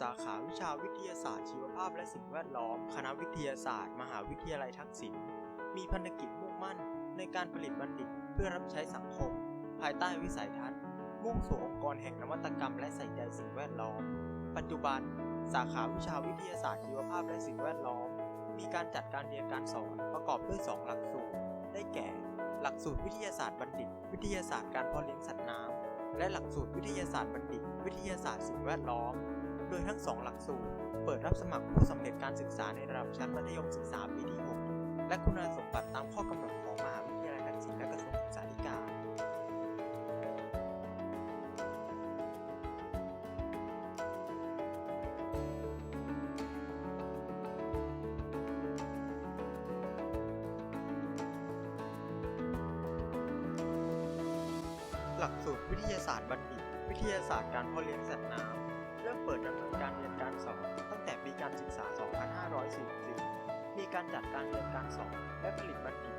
สาขาวิชาวิทยาศาสตร์ชีวภาพและสิ่งแวดล้อม คณะวิทยาศาสตร์ มหาวิทยาลัยทักษิณ มีพันธกิจมุ่งมั่น ในการผลิตบัณฑิตเพื่อรับใช้สังคม ภายใต้วิสัยทัศน์ มุ่งสู่องค์กรแห่งนวัตกรรมและใส่ใจสิ่งแวดล้อม ปัจจุบัน สาขาวิชาวิทยาศาสตร์ชีวภาพและสิ่งแวดล้อม มีการจัดการเรียนการสอนประกอบด้วย 2 หลักสูตร ได้แก่ หลักสูตรวิทยาศาสตร์บัณฑิต วิทยาศาสตร์การเพาะเลี้ยงสัตว์น้ำและหลักสูตรวิทยาศาสตร์บัณฑิต วิทยาศาสตร์สิ่งแวดล้อม โดยทั้งสองหลักสูตร เปิดรับสมัครผู้สำเร็จการศึกษาในระดับชั้นมัธยมศึกษาปีที่ 6 และคุณสมบัติตามข้อกำหนดของมหาวิทยาลัยทักษิณและกระทรวงศึกษาธิการ หลักสูตรวิทยาศาสตร์บัณฑิต วิทยาศาสตร์การเพาะเลี้ยงสัตว์น้ำ เริ่มเปิดดำเนินการเรียนการสอนตั้งแต่ปีการศึกษา 2544 มีการจัดการเรียนการสอนและผลิตบัณฑิต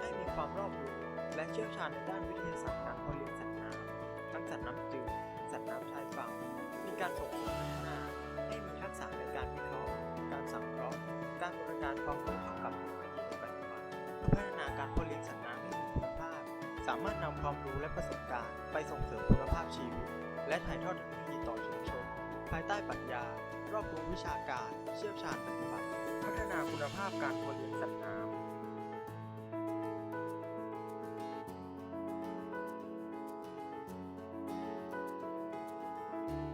ให้มีความรอบรู้และเชี่ยวชาญในด้านวิทยาศาสตร์การเพาะเลี้ยงสัตว์น้ำทั้งสัตว์น้ำจืดสัตว์น้ำชายฝั่ง มีการส่งเสริมพัฒนา ให้มีทักษะในการวิเคราะห์ การสังเคราะห์ การบริการความรู้เข้ากับเทคโนโลยีในปัจจุบันเพื่อพัฒนาการเพาะเลี้ยงสัตว์น้ำให้มีคุณภาพ สามารถนำความรู้และประสบการณ์ ไปส่งเสริมคุณภาพชีวิต และถ่ายทอดเทคโนโลยีต่อชุมชน ภายใต้ปรัชญารอบรู้วิชาการ เชี่ยวชาญปฏิบัติ พัฒนาคุณภาพการเพาะเลี้ยงสัตว์น้ำ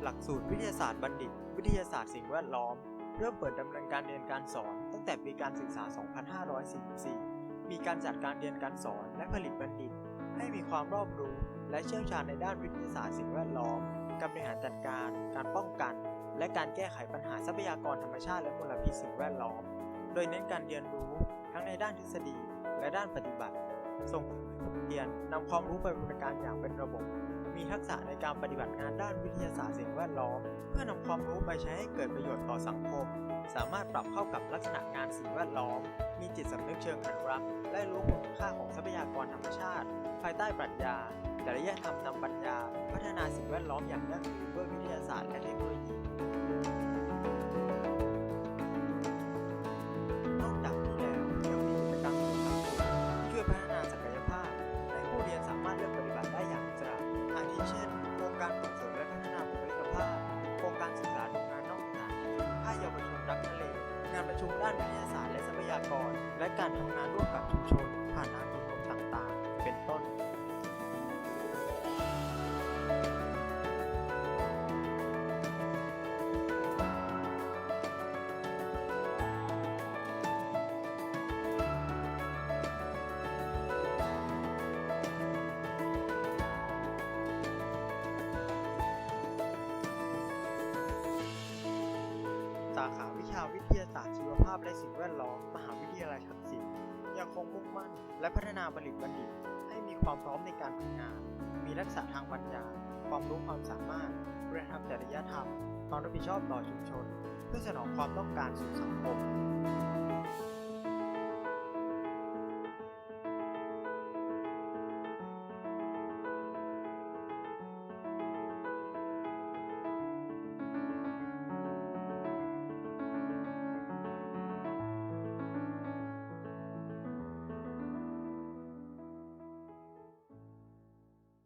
หลักสูตรวิทยาศาสตร์บัณฑิต วิทยาศาสตร์สิ่งแวดล้อม เริ่มเปิดดำเนินการเรียนการสอน ตั้งแต่ปีการศึกษา 2544 มีการจัดการเรียนการสอนและผลิตบัณฑิต ให้มีความรอบรู้และเชี่ยวชาญในด้านวิทยาศาสตร์สิ่งแวดล้อม การบริหารจัดการ การป้องกัน และการแก้ไขปัญหาทรัพยากรธรรมชาติและมลพิษสิ่งแวดล้อม โดยเน้นการเรียนรู้ทั้งในด้านทฤษฎีและด้านปฏิบัติ ส่งเสริมให้ผู้เรียนนำความรู้ไปบริการอย่างเป็นระบบ มีทักษะในการปฏิบัติงานด้านวิทยาศาสตร์สิ่งแวดล้อม เพื่อนำความรู้ไปใช้ให้เกิดประโยชน์ต่อสังคม สามารถปรับเข้ากับลักษณะงานสิ่งแวดล้อม มีจิตสำนึกเชิงอนุรักษ์และรู้คุณค่าของทรัพยากรธรรมชาติ ภายใต้ปรัชญาจริยธรรมนำปัญญา มอย่างยั่งยืนด้วยวิทยาศาสตร์และเทคโนโลยีนอกจากนี้แล้วยังมีกิจกรรมอื่นหลักสูตรที่ช่วยพัฒนาศักยภาพให้ผู้เรียนสามารถเลือกปฏิบัติได้อย่างอิสระอาทิเช่น โครงการส่งเสริมและพัฒนาบุคลิกภาพ โครงการศึกษาดูงานนอกสถานที่ค่ายเยาวชนรักทะเลงานประชุมด้านวิทยาศาสตร์และทรัพยากร และการทำงานร่วมกับชุมชนผ่านงานชุมนุมต่างๆ เป็นต้น ชาวิทยาศาสตร์ชีวภาพและสิ่งแวดล้อม มหาวิทยาลัยทักษิณยังคงมุ่งมั่น และพัฒนาผลิตบัณฑิต ให้มีความพร้อมในการทำงาน มีลักษณะทางปัญญา ความรู้ความสามารถคุณธรรมจริยธรรม ความรับผิดชอบต่อชุมชน เพื่อสนองความต้องการสู่สังคม